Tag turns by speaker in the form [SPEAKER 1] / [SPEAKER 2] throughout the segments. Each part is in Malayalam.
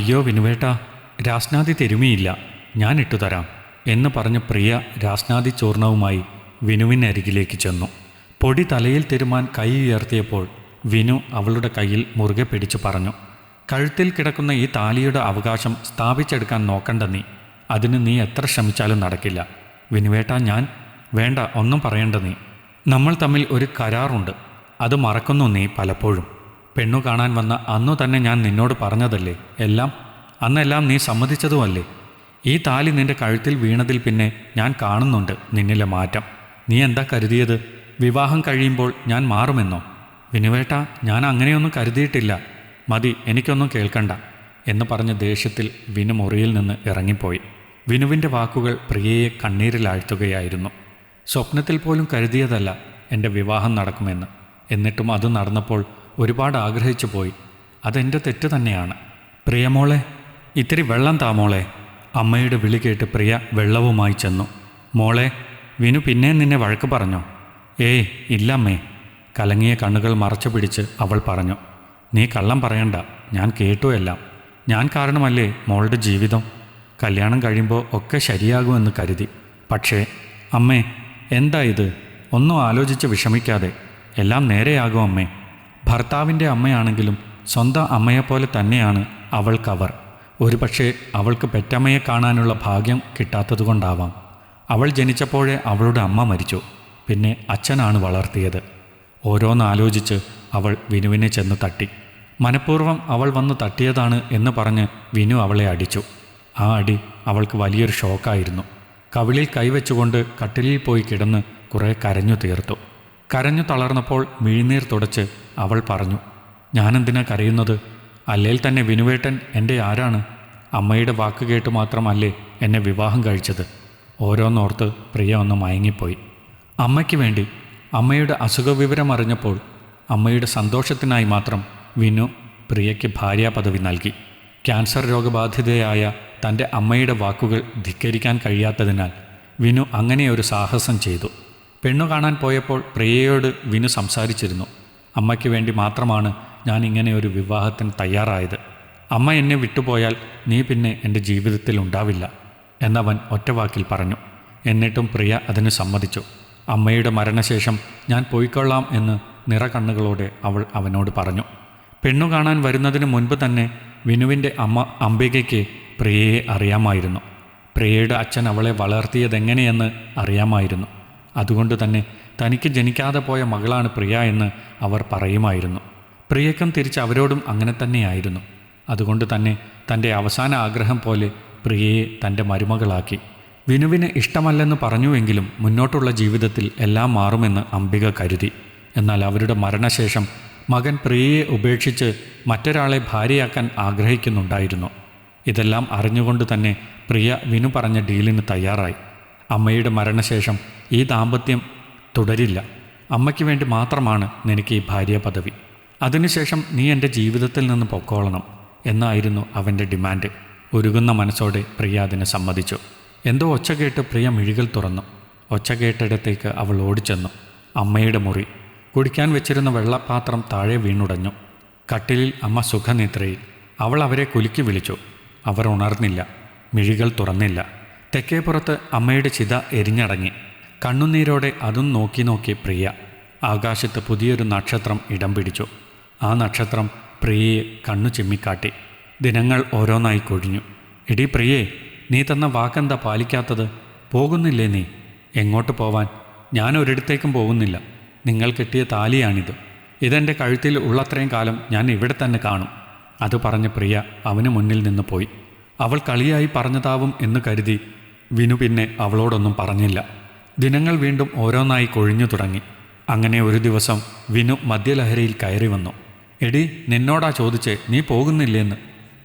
[SPEAKER 1] അയ്യോ വിനുവേട്ട രാസ്നാദി തെരുമിയില്ല ഞാൻ ഇട്ടുതരാം എന്ന് പറഞ്ഞ പ്രിയ രാസ്നാദി ചൂർണവുമായി വിനുവിനരികിലേക്ക് ചെന്നു. പൊടി തലയിൽ തരുമാൻ കൈ ഉയർത്തിയപ്പോൾ വിനു അവളുടെ കയ്യിൽ മുറുകെ പിടിച്ചു പറഞ്ഞു കഴുത്തിൽ കിടക്കുന്ന ഈ താലിയുടെ അവകാശം സ്ഥാപിച്ചെടുക്കാൻ നോക്കണ്ട നീ. അതിന് നീ എത്ര ശ്രമിച്ചാലും നടക്കില്ല. വിനുവേട്ട ഞാൻ വേണ്ട ഒന്നും പറയണ്ട നീ. നമ്മൾ തമ്മിൽ ഒരു കരാറുണ്ട്. അത് മറക്കുന്നു നീ പലപ്പോഴും. പെണ്ണു കാണാൻ വന്ന അന്നു തന്നെ ഞാൻ നിന്നോട് പറഞ്ഞതല്ലേ? എല്ലാം? അന്നെല്ലാം നീ സമ്മതിച്ചതുമല്ലേ? ഈ താലി നിന്റെ കഴുത്തിൽ വീണതിൽ പിന്നെ ഞാൻ കാണുന്നുണ്ട് നിന്നിലെ മാറ്റം. നീ എന്താ കരുതിയത്? വിവാഹം കഴിയുമ്പോൾ ഞാൻ മാറുമെന്നോ? വിനുവേട്ട ഞാൻ അങ്ങനെയൊന്നും കരുതിയിട്ടില്ല. മതി എനിക്കൊന്നും കേൾക്കണ്ട എന്ന് പറഞ്ഞ ദേഷ്യത്തിൽ വിനു മുറിയിൽ നിന്ന് ഇറങ്ങിപ്പോയി. വിനുവിന്റെ വാക്കുകൾ പ്രിയയെ കണ്ണീരിലാഴ്ത്തുകയായിരുന്നു സ്വപ്നത്തിൽ പോലും കരുതിയതല്ല എന്റെ വിവാഹം നടക്കുമെന്ന്. എന്നിട്ടും അത് നടന്നപ്പോൾ ഒരുപാട് ആഗ്രഹിച്ചു പോയി. അതെന്റെ തെറ്റ് തന്നെയാണ്. പ്രിയമോളെ ഇത്തിരി വെള്ളം താമോളെ അമ്മയുടെ വിളി കേട്ട് പ്രിയ വെള്ളവുമായി ചെന്നു. മോളെ വിനു പിന്നെ നിന്നെ വഴക്ക് പറഞ്ഞോ? ഏയ് ഇല്ലമ്മേ. കലങ്ങിയ കണ്ണുകൾ മറച്ചു പിടിച്ച് അവൾ പറഞ്ഞു. നീ കള്ളം പറയണ്ട. ഞാൻ കേട്ടു എല്ലാം. ഞാൻ കാരണമല്ലേ മോളുടെ ജീവിതം? കല്യാണം കഴിയുമ്പോൾ ഒക്കെ ശരിയാകുമെന്ന് കരുതി. പക്ഷേ അമ്മേ എന്താ ഇത്? ഒന്നും ആലോചിച്ച് വിഷമിക്കാതെ. എല്ലാം നേരെയാകും അമ്മേ. ഭർത്താവിന്റെ അമ്മയാണെങ്കിലും സ്വന്തം അമ്മയെപ്പോലെ തന്നെയാണ് അവൾക്കവർ. ഒരുപക്ഷെ അവൾക്ക് പെറ്റമ്മയെ കാണാനുള്ള ഭാഗ്യം കിട്ടാത്തതുകൊണ്ടാവാം. അവൾ ജനിച്ചപ്പോഴേ അവളുടെ അമ്മ മരിച്ചു. പിന്നെ അച്ഛനാണ് വളർത്തിയത്. ഓരോന്നാലോചിച്ച് അവൾ വിനുവിനെ ചെന്ന് തട്ടി. മനഃപൂർവം അവൾ വന്ന് തട്ടിയതാണ് എന്ന് പറഞ്ഞ് വിനു അവളെ അടിച്ചു. ആ അടി അവൾക്ക് വലിയൊരു ഷോക്കായിരുന്നു. കവിളിൽ കൈവച്ചുകൊണ്ട് കട്ടിലിൽ പോയി കിടന്ന് കുറേ കരഞ്ഞു തീർത്തു. കരഞ്ഞു തളർന്നപ്പോൾ മിഴിനീർ തുടച്ച് അവൾ പറഞ്ഞു ഞാനെന്തിനാ കരയുന്നത്? അല്ലേൽ തന്നെ വിനുവേട്ടൻ എന്റെ ആരാണ്? അമ്മയുടെ വാക്ക് കേട്ട് മാത്രമല്ലേ എന്നെ വിവാഹം കഴിച്ചത്. ഓരോന്നോർത്ത് പ്രിയ ഒന്ന് മയങ്ങിപ്പോയി. അമ്മയ്ക്ക് വേണ്ടി അമ്മയുടെ അസുഖവിവരം അറിഞ്ഞപ്പോൾ അമ്മയുടെ സന്തോഷത്തിനായി മാത്രം വിനു പ്രിയയ്ക്ക് ഭാര്യാ പദവി നൽകി. ക്യാൻസർ രോഗബാധിതയായ തന്റെ അമ്മയുടെ വാക്കുകൾ ധിക്കരിക്കാൻ കഴിയാത്തതിനാൽ വിനു അങ്ങനെയൊരു സാഹസം ചെയ്തു. പെണ്ണു കാണാൻ പോയപ്പോൾ പ്രിയയോട് വിനു സംസാരിച്ചിരുന്നു. അമ്മയ്ക്ക് വേണ്ടി മാത്രമാണ് ഞാൻ ഇങ്ങനെ ഒരു വിവാഹത്തിന് തയ്യാറായത്. അമ്മ എന്നെ വിട്ടുപോയാൽ നീ പിന്നെ എന്റെ ജീവിതത്തിൽ ഉണ്ടാവില്ല എന്നവൻ ഒറ്റവാക്കിൽ പറഞ്ഞു. എന്നിട്ടും പ്രിയ അതിന് സമ്മതിച്ചു. അമ്മയുടെ മരണശേഷം ഞാൻ പോയിക്കൊള്ളാം എന്ന് നിറകണ്ണുകളോടെ അവൾ അവനോട് പറഞ്ഞു. പെണ്ണു കാണാൻ വരുന്നതിന് മുൻപ് തന്നെ വിനുവിന്റെ അമ്മ അംബികയ്ക്ക് പ്രിയയെ അറിയാമായിരുന്നു. പ്രിയയുടെ അച്ഛൻ അവളെ വളർത്തിയതെങ്ങനെയെന്ന് അറിയാമായിരുന്നു. അതുകൊണ്ട് തന്നെ തനിക്ക് ജനിക്കാതെ പോയ മകളാണ് പ്രിയ എന്ന് അവർ പറയുമായിരുന്നു. പ്രിയക്കം തിരിച്ച് അവരോടും അങ്ങനെ തന്നെയായിരുന്നു. അതുകൊണ്ട് തന്നെ തന്റെ അവസാന ആഗ്രഹം പോലെ പ്രിയയെ തന്റെ മരുമകളാക്കി. വിനുവിന് ഇഷ്ടമല്ലെന്ന് പറഞ്ഞുവെങ്കിലും മുന്നോട്ടുള്ള ജീവിതത്തിൽ എല്ലാം മാറുമെന്ന് അംബിക കരുതി. എന്നാൽ അവരുടെ മരണശേഷം മകൻ പ്രിയയെ ഉപേക്ഷിച്ച് മറ്റൊരാളെ ഭാര്യയാക്കാൻ ആഗ്രഹിക്കുന്നുണ്ടായിരുന്നു. ഇതെല്ലാം അറിഞ്ഞുകൊണ്ട് തന്നെ പ്രിയ വിനു പറഞ്ഞ ഡീലിന് തയ്യാറായി. അമ്മയുടെ മരണശേഷം ഈ ദാമ്പത്യം തുടരില്ല. അമ്മയ്ക്ക് വേണ്ടി മാത്രമാണ് നിനക്ക് ഈ ഭാര്യ പദവി. അതിനുശേഷം നീ എന്റെ ജീവിതത്തിൽ നിന്ന് പൊക്കോളണം എന്നായിരുന്നു അവന്റെ ഡിമാൻഡ്. ഉരുകുന്ന മനസ്സോടെ പ്രിയ അതിന് സമ്മതിച്ചു. എന്തോ ഒച്ച കേട്ട് പ്രിയ മിഴികൾ തുറന്നു. ഒച്ച കേട്ടിടത്തേക്ക് അവൾ ഓടിച്ചെന്നു. അമ്മയുടെ മുറി. കുടിക്കാൻ വെച്ചിരുന്ന വെള്ളപാത്രം താഴെ വീണുടഞ്ഞു. കട്ടിലിൽ അമ്മ സുഖനിദ്രയിൽ. അവൾ അവരെ കുലുക്കി വിളിച്ചു. അവർ ഉണർന്നില്ല. മിഴികൾ തുറന്നില്ല. തെക്കേപ്പുറത്ത് അമ്മയുടെ ചിത എരിഞ്ഞടങ്ങി. കണ്ണുനീരോടെ അതും നോക്കി നോക്കി പ്രിയ ആകാശത്ത് പുതിയൊരു നക്ഷത്രം ഇടം പിടിച്ചു. ആ നക്ഷത്രം പ്രിയയെ കണ്ണു ചിമ്മിക്കാട്ടി. ദിനങ്ങൾ ഓരോന്നായി കൊഴിഞ്ഞു. എടി പ്രിയേ നീ തന്ന വാക്കെന്താ പാലിക്കാത്തത്? പോകുന്നില്ലേ നീ? എങ്ങോട്ട് പോവാൻ? ഞാൻ ഒരിടത്തേക്കും പോകുന്നില്ല. നിങ്ങൾ കെട്ടിയ താലിയാണിത്. ഇതെന്റെ കഴുത്തിൽ ഉള്ളത്രയും കാലം ഞാൻ ഇവിടെ തന്നെ കാണും. അത് പറഞ്ഞ പ്രിയ അവന് മുന്നിൽ നിന്ന് പോയി. അവൾ കളിയായി പറഞ്ഞതാവും എന്ന് കരുതി വിനു പിന്നെ അവളോടൊന്നും പറഞ്ഞില്ല. ദിനങ്ങൾ വീണ്ടും ഓരോന്നായി കൊഴിഞ്ഞു തുടങ്ങി. അങ്ങനെ ഒരു ദിവസം വിനു മദ്യലഹരിയിൽ കയറി വന്നു. എടി നിന്നോടാ ചോദിച്ച് നീ പോകുന്നില്ലെന്ന്.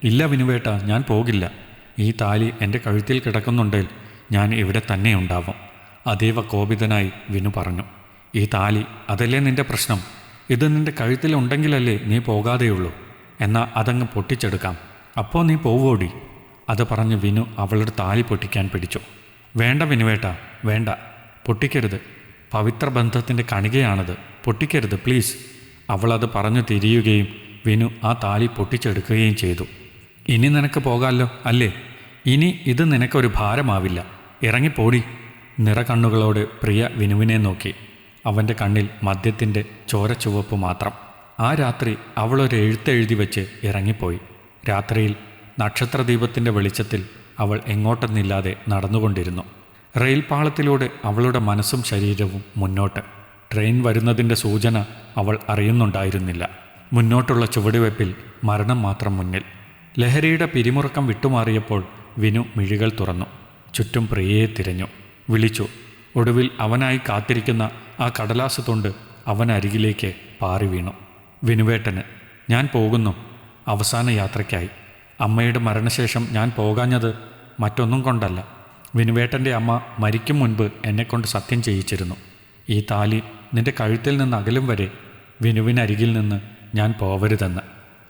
[SPEAKER 1] ഇല്ല വിനുവേട്ട ഞാൻ പോകില്ല. ഈ താലി എന്റെ കഴുത്തിൽ കിടക്കുന്നുണ്ടെങ്കിൽ ഞാൻ ഇവിടെ തന്നെ ഉണ്ടാവും. അതീവ കോപിതനായി വിനു പറഞ്ഞു. ഈ താലി അതല്ലേ നിന്റെ പ്രശ്നം? ഇത് നിന്റെ കഴുത്തിലുണ്ടെങ്കിലല്ലേ നീ പോകാതെയുള്ളൂ. എന്നാൽ അതങ്ങ് പൊട്ടിച്ചെടുക്കാം. അപ്പോൾ നീ പോവോടി. അത് പറഞ്ഞ് വിനു അവളുടെ താലി പൊട്ടിക്കാൻ പിടിച്ചു. വേണ്ട വിനുവേട്ട വേണ്ട. പൊട്ടിക്കരുത്. പവിത്ര ബന്ധത്തിന്റെ കണികയാണത്. പൊട്ടിക്കരുത് പ്ലീസ് അവളത് പറഞ്ഞു തിരിയുകയും വിനു ആ താലി പൊട്ടിച്ചെടുക്കുകയും ചെയ്തു. ഇനി നിനക്ക് പോകാമല്ലോ അല്ലേ? ഇനി ഇത് നിനക്കൊരു ഭാരമാവില്ല. ഇറങ്ങിപ്പോടി. നിറകണ്ണുകളോട് പ്രിയ വിനുവിനെ നോക്കി. അവന്റെ കണ്ണിൽ മദ്യത്തിന്റെ ചോരച്ചുവപ്പ് മാത്രം. ആ രാത്രി അവളൊരു എഴുത്തെഴുതി വെച്ച് ഇറങ്ങിപ്പോയി. രാത്രിയിൽ നക്ഷത്രദീപത്തിന്റെ വെളിച്ചത്തിൽ അവൾ എങ്ങോട്ടെന്നില്ലാതെ നടന്നുകൊണ്ടിരുന്നു. റെയിൽ പാളത്തിലൂടെ അവളുടെ മനസ്സും ശരീരവും മുന്നോട്ട്. ട്രെയിൻ വരുന്നതിന്റെ സൂചന അവൾ അറിയുന്നുണ്ടായിരുന്നില്ല. മുന്നോട്ടുള്ള ചുവടുവെപ്പിൽ മരണം മാത്രം മുന്നിൽ. ലഹരിയുടെ പിരിമുറക്കം വിട്ടുമാറിയപ്പോൾ വിനു മിഴികൾ തുറന്നു. ചുറ്റും പ്രിയയെ തിരഞ്ഞു. വിളിച്ചു. ഒടുവിൽ അവനായി കാത്തിരിക്കുന്ന ആ കടലാസ് തൊണ്ട് അവൻ അരികിലേക്ക് പാറി വീണു. വിനുവേട്ടന് ഞാൻ പോകുന്നു. അവസാന യാത്രയ്ക്കായി. അമ്മയുടെ മരണശേഷം ഞാൻ പോകാഞ്ഞത് മറ്റൊന്നും കൊണ്ടല്ല. വിനുവേട്ടന്റെ അമ്മ മരിക്കും മുൻപ് എന്നെക്കൊണ്ട് സത്യം ചെയ്യിച്ചിരുന്നു. ഈ താലി നിന്റെ കഴുത്തിൽ നിന്ന് അകലും വരെ വിനുവിനരികിൽ നിന്ന് ഞാൻ പോവരുതെന്ന്.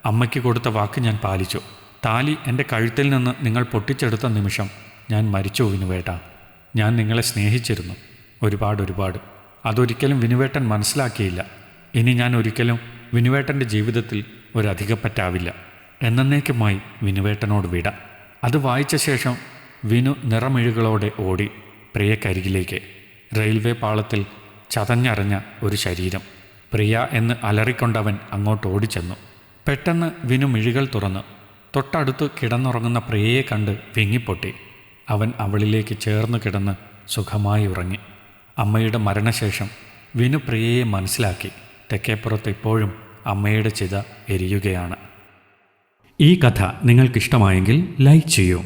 [SPEAKER 1] അമ്മയ്ക്ക് കൊടുത്ത വാക്ക് ഞാൻ പാലിച്ചു. താലി എന്റെ കഴുത്തിൽ നിന്ന് നിങ്ങൾ പൊട്ടിച്ചെടുത്ത നിമിഷം ഞാൻ മരിച്ചു വിനുവേട്ട. ഞാൻ നിങ്ങളെ സ്നേഹിച്ചിരുന്നു. ഒരുപാട് ഒരുപാട്. അതൊരിക്കലും വിനുവേട്ടൻ മനസ്സിലാക്കിയില്ല. ഇനി ഞാൻ ഒരിക്കലും വിനുവേട്ടന്റെ ജീവിതത്തിൽ ഒരധികപ്പറ്റാവില്ല. എന്നേക്കുമായി വിനുവേട്ടനോട് വിട. അത് വായിച്ച ശേഷം വിനു നിറമിഴുകളോടെ ഓടി പ്രിയക്കരികിലേക്ക്. റെയിൽവേ പാളത്തിൽ ചതഞ്ഞറിഞ്ഞ ഒരു ശരീരം. പ്രിയ എന്ന് അലറിക്കൊണ്ടവൻ അങ്ങോട്ട് ഓടിച്ചെന്നു. പെട്ടെന്ന് വിനു മിഴികൾ തുറന്നു. തൊട്ടടുത്ത് കിടന്നുറങ്ങുന്ന പ്രിയയെ കണ്ട് വിങ്ങിപ്പൊട്ടി. അവൻ അവളിലേക്ക് ചേർന്നു കിടന്ന് സുഖമായി ഉറങ്ങി. അമ്മയുടെ മരണശേഷം വിനു പ്രിയയെ മനസ്സിലാക്കി. തെക്കേപ്പുറത്ത് ഇപ്പോഴും അമ്മയുടെ ചിത എരിയുകയാണ്. ഈ കഥ നിങ്ങൾക്കിഷ്ടമായെങ്കിൽ ലൈക്ക് ചെയ്യൂ.